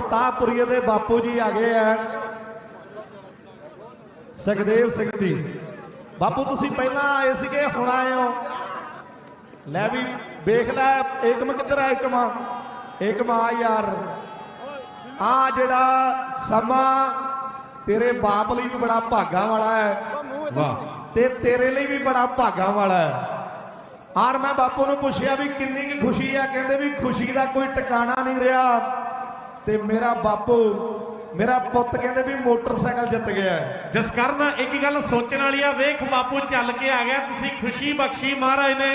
ਫਤਾਹਪੁਰੀਏ ਦੇ ਬਾਪੂ ਜੀ ਆ ਗਏ ਆ। ਸੁਖਦੇਵ ਸਿੰਘ ਜੀ। ਬਾਪੂ ਤੁਸੀਂ ਪਹਿਲਾਂ ਆਏ ਸੀਗੇ ਹੁਣ ਆਏ ਹੋ। ਲੈ ਵੀ ਵੇਖ ਲੈ ਏਕਮ ਕਿੱਧਰ ਆ ਏਕਮ ਏਕਮ ਯਾਰ। ਆ ਜਿਹੜਾ ਸਮਾਂ ਤੇਰੇ ਬਾਪ ਲਈ ਵੀ ਬੜਾ ਭਾਗਾ ਵਾਲਾ ਹੈ ਵਾਹ। ਤੇ ਤੇਰੇ ਲਈ ਵੀ ਬੜਾ ਭਾਗਾ ਵਾਲਾ ਹੈ। ਆਰ ਮੈਂ ਬਾਪੂ ਨੂੰ ਪੁੱਛਿਆ ਵੀ ਕਿੰਨੀ ਕੀ ਖੁਸ਼ੀ ਆ ਕਹਿੰਦੇ ਵੀ ਖੁਸ਼ੀ ਦਾ ਕੋਈ ਟਿਕਾਣਾ ਨਹੀਂ ਰਿਹਾ। ਤੇ ਮੇਰਾ ਬਾਪੂ ਮੇਰਾ ਪੁੱਤ ਕਹਿੰਦੇ ਵੀ ਮੋਟਰਸਾਈਕਲ ਜਿੱਤ ਗਿਆ। ਜਿਸ ਕਾਰਨ ਇੱਕ ਗੱਲ ਸੋਚਣ ਵਾਲੀ ਆ ਵੇਖ ਬਾਪੂ ਚੱਲ ਕੇ ਆ ਗਿਆ ਤੁਸੀਂ ਖੁਸ਼ੀ ਬਖਸ਼ੀ ਮਹਾਰਾਜ ਨੇ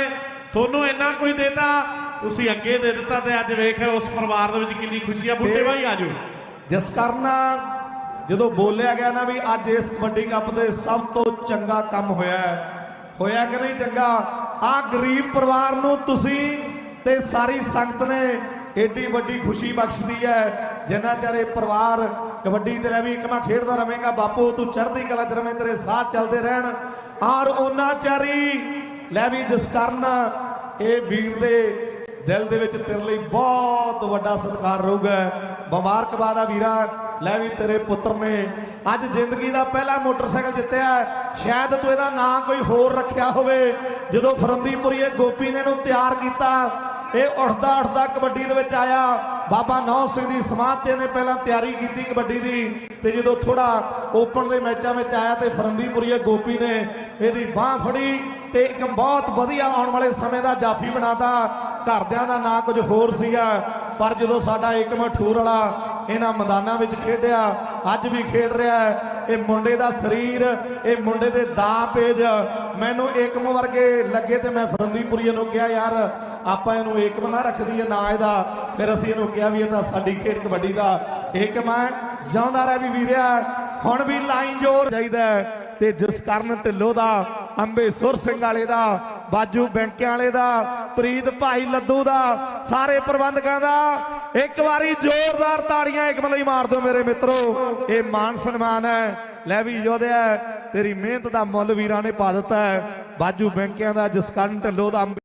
ਤੁਹਾਨੂੰ ਇੰਨਾ ਕੁਝ ਦੇਤਾ ਤੁਸੀਂ ਅੱਗੇ ਦੇ ਦਿੱਤਾ ਤੇ ਅੱਜ ਵੇਖ ਉਸ ਪਰਿਵਾਰ ਦੇ ਵਿੱਚ ਕਿੰਨੀ ਖੁਸ਼ੀ ਆ ਬੁੱਢੇ ਭਾਈ ਆਜੋ ਜਿਸ ਕਾਰਨ ਜਦੋਂ ਬੋਲਿਆ ਗਿਆ ਨਾ ਵੀ ਅੱਜ ਇਸ ਕਬੱਡੀ ਕੱਪ ਦੇ ਸਭ ਤੋਂ ਚੰਗਾ ਕੰਮ ਹੋਇਆ ਹੈ ਹੋਇਆ ਕਿ ਨਹੀਂ ਚੰਗਾ ਆ ਗਰੀਬ ਪਰਿਵਾਰ ਨੂੰ ਤੁਸੀਂ ਤੇ ਸਾਰੀ ਸੰਗਤ ਨੇ ਏਡੀ ਵੱਡੀ ਖੁਸ਼ੀ ਬਖਸ਼ਦੀ ਹੈ ਜਿੰਨਾ ਚਿਰ ਇਹ ਪਰਿਵਾਰ ਕਬੱਡੀ ਤੇ ਵੀ ਇੱਕ ਮੈਂ ਖੇਡਦਾ ਰਵੇਂਗਾ ਬਾਪੂ, ਤੂੰ ਚੜ੍ਹਦੀ ਕਲਾ ਚ ਰਵੇਂ, ਤੇਰੇ ਸਾਥ ਚੱਲਦੇ ਰਹਿਣ। ਔਰ ਉਹਨਾਂ ਚਾਰੀ ਲੈ ਵੀ ਜਿਸ ਕਾਰਨ ਇਹ ਵੀਰ ਦੇ ਦਿਲ ਦੇ ਵਿੱਚ ਤੇਰੇ ਲਈ ਬਹੁਤ ਵੱਡਾ ਸਤਿਕਾਰ ਰਹੂਗਾ। ਮੁਬਾਰਕਬਾਦ ਆ ਵੀਰਾ, ਲੈ ਵੀ ਤੇਰੇ ਪੁੱਤਰ ਨੇ। ਅੱਜ ਜ਼ਿੰਦਗੀ ਦਾ ਪਹਿਲਾ ਮੋਟਰਸਾਈਕਲ ਜਿੱਤਿਆ। ਸ਼ਾਇਦ ਤੂੰ ਇਹਦਾ ਨਾਂ ਕੋਈ ਹੋਰ ਰੱਖਿਆ ਹੋਵੇ। ਜਦੋਂ ਫਰੰਦੀਪੁਰੀਏ ਗੋਪੀ ਨੇ ਇਹਨੂੰ ਤਿਆਰ ਕੀਤਾ ਇਹ ਉੱਠਦਾ ਉੱਠਦਾ ਕਬੱਡੀ ਦੇ ਵਿੱਚ ਆਇਆ। ਬਾਬਾ ਨੌ ਸਿੰਘ ਦੀ ਸਮਾਧ ਤੇ ਨੇ ਪਹਿਲਾਂ ਤਿਆਰੀ ਕੀਤੀ ਕਬੱਡੀ ਦੀ ਤੇ ਜਦੋਂ ਥੋੜਾ ਓਪਨ ਦੇ ਮੈਚਾਂ ਵਿੱਚ ਆਇਆ ਤੇ ਫਰੰਦੀਪੁਰੀਏ ਗੋਪੀ ਨੇ ਇਹਦੀ ਬਾਹ ਫੜੀ ਤੇ ਇੱਕ ਬਹੁਤ ਵਧੀਆ ਆਉਣ ਵਾਲੇ ਸਮੇਂ ਦਾ ਜਾਫੀ ਬਣਾਤਾ। ਘਰਦਿਆਂ ਦਾ ਨਾਂ ਕੁਝ ਹੋਰ ਸੀਗਾ, ਪਰ ਜਦੋਂ ਸਾਡਾ ਏਕਮ ਠੂਰ ਵਾਲਾ ਇਹਨਾਂ ਮੈਦਾਨਾਂ ਵਿੱਚ ਖੇਡਿਆ, ਅੱਜ ਵੀ ਖੇਡ ਰਿਹਾ ਹੈ। ਇਹ ਮੁੰਡੇ ਦਾ ਸਰੀਰ, ਇਹ ਮੁੰਡੇ ਦੇ ਦਾ ਪੇਜ ਮੈਨੂੰ ਏਕਮ ਵਰਗੇ ਲੱਗੇ ਤੇ ਮੈਂ ਫਰੰਦੀਪੁਰੀਏ ਨੂੰ ਕਿਹਾ, ਯਾਰ ਆਪਾਂ ਇਹਨੂੰ ਏਕਮ ਨਾ ਰੱਖਦੀ ਹੈ ਨਾ ਇਹਦਾ। ਫਿਰ ਅਸੀਂ ਇਹਨੂੰ ਕਿਹਾ ਵੀ ਇਹ ਤਾਂ ਸਾਡੀ ਖੇਡ ਕਬੱਡੀ ਦਾ ਏਕਮ ਹੈ ਜਿਉਂਦਾ ਰਹਿ ਵੀ ਵੀਰਿਆ, ਹੁਣ ਵੀ ਲਾਈਨ ਜੋਰ ਚਾਹੀਦਾ ਤੇ ਜਿਸ ਕਰਨ ਢਿੱਲੋਂ ਦਾ ਅੰਬੇ ਸੁਰ ਸਿੰਘ ਵਾਲੇ ਦਾ, ਬਾਜੂ ਬੈਂਕਿਆਂ ਵਾਲੇ ਦਾ, ਪ੍ਰੀਤ ਭਾਈ ਲੱਦੂ ਦਾ, ਸਾਰੇ ਪ੍ਰਬੰਧਕਾਂ ਦਾ, ਇੱਕ ਵਾਰੀ ਜ਼ੋਰਦਾਰ ਤਾੜੀਆਂ ਇੱਕ ਲਈ ਮਾਰ ਦਿਓ ਮੇਰੇ ਮਿੱਤਰੋ। ਇਹ ਮਾਨ ਸਨਮਾਨ ਹੈ, ਲੈ ਵੀ ਯੋਧਿਆ ਤੇਰੀ ਮਿਹਨਤ ਦਾ ਮੁੱਲ ਵੀਰਾਂ ਨੇ ਪਾ ਦਿੱਤਾ ਹੈ। ਬਾਜੂ ਬੈਂਕਿਆਂ ਦਾ, ਜਿਸ ਕਾਰਨ ਢਿੱਲੋਂ ਦਾ ਅੰਬੇ